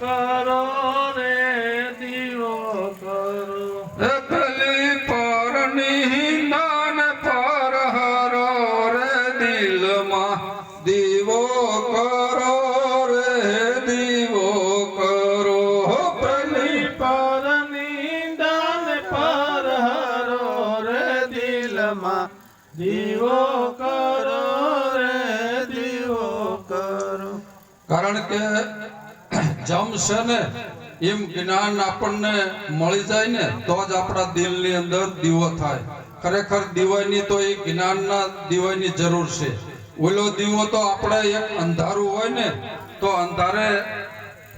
કરો રે દીવો કરો. પેલી પરની દાન પર હરો રે દિલમાં. દીવો કરો રે દીવો કરો. પેલી પરની દાન પર હરો રે દિલમાં. દીવો કરો રે દીવો કરો. કારણ કે જમ છે ને એમ જ્ઞાન આપણને મળી જાય ને, તો જ આપણા દિલની અંદર દીવો થાય. ખરેખર દીવાની તો એ જ્ઞાનના દીવાની જરૂર છે. ઓલો દીવો તો આપણે એક અંધારું હોય ને, તો અંધારે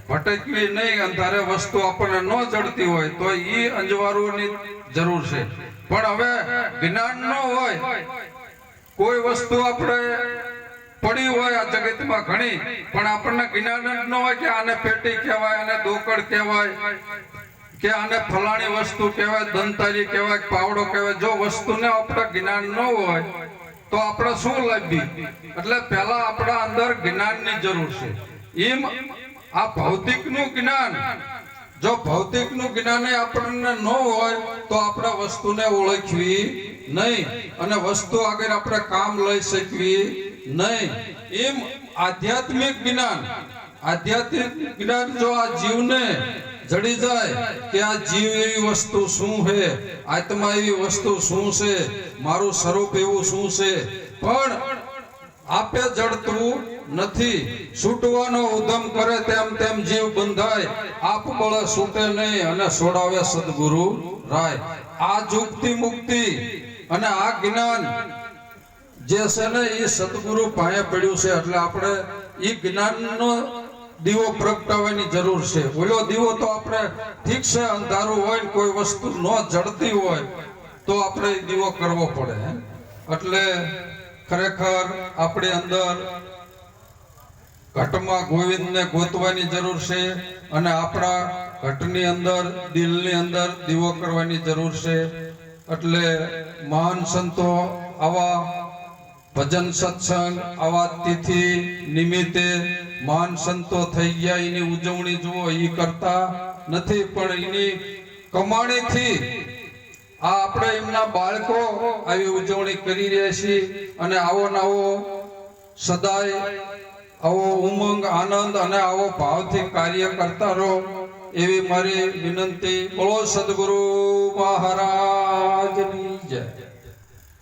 ભટકવી નહીં, અંધારે વસ્તુ આપણને ન જડતી હોય, તો એ અંજવારોની જરૂર છે. પણ હવે જ્ઞાન ન હોય, કોઈ વસ્તુ આપણે પડી હોય આ જગતમાં ઘણી, પણ આપણને જ્ઞાન ન હોય કે આને પેટી કહેવાય, આને દોકડ કહેવાય, કે આને ફલાણી વસ્તુ કહેવાય, દંતારી કહેવાય પાવડો કહેવાય. જો વસ્તુને આપણે જ્ઞાન ન હોય, તો આપણે શું લાભી? એટલે પહેલા આપણા અંદર જ્ઞાનની જરૂર છે. એમ આ ભૌતિકનું જ્ઞાન, જો ભૌતિકનું જ્ઞાન આપણને ન હોય, તો આપણે વસ્તુને ઓળખવી નહીં. અને વસ્તુ આગળ આપણે કામ લઈ શકવી નહીં, એમ આધ્યાત્મિક જ્ઞાન. આધ્યાત્મિક જ્ઞાન જો આ જીવને જડી જાય કે આ જીવ એવી વસ્તુ શું છે આત્મા એવી વસ્તુ શું છે, મારું સ્વરૂપ એવું શું છે, પણ આપે જડતું નથી. છૂટવાનો ઉધમ કરે તેમ તેમ જીવ બંધાય. આપ બળ છૂટે નહીં અને છોડાવે સદગુરુ રાય. આ જુક્તિ મુક્તિ અને આ જ્ઞાન જે છે ને એ સદગુરુ પાસે પડ્યું છે, એટલે આપણે એ જ્ઞાનનો દીવો પ્રગટાવવાની જરૂર છે. ઓલો દીવો તો આપણે ઠીક છે, અંધારું હોય કોઈ વસ્તુ ન જડતી હોય, તો આપણે દીવો કરવો પડે એટલે ખરેખર આપણી અંદર ઘટમાં ગોવિંદને ગોતવાની જરૂર છે અને આપણા ઘટની અંદર, દિલની અંદર દીવો કરવાની જરૂર છે. એટલે મહાન સંતો આવા ભજન સત્સંગ આવા તિથિ નિમિત્તે મહાન સંતો થઈ ગયા. એની ઉજવણી જુઓ એ કરતા નથી, પણ એની કમાણીથી આ આપણે એમના બાળકો આવી ઉજવણી કરી રહ્યા છીએ. અને આવો નવો સદાય આવો ઉમંગ, આનંદ અને આવો ભાવથી કાર્ય કરતા રહો. એવી મારી વિનંતી બોલો, સદગુરુ મહારાજની જય.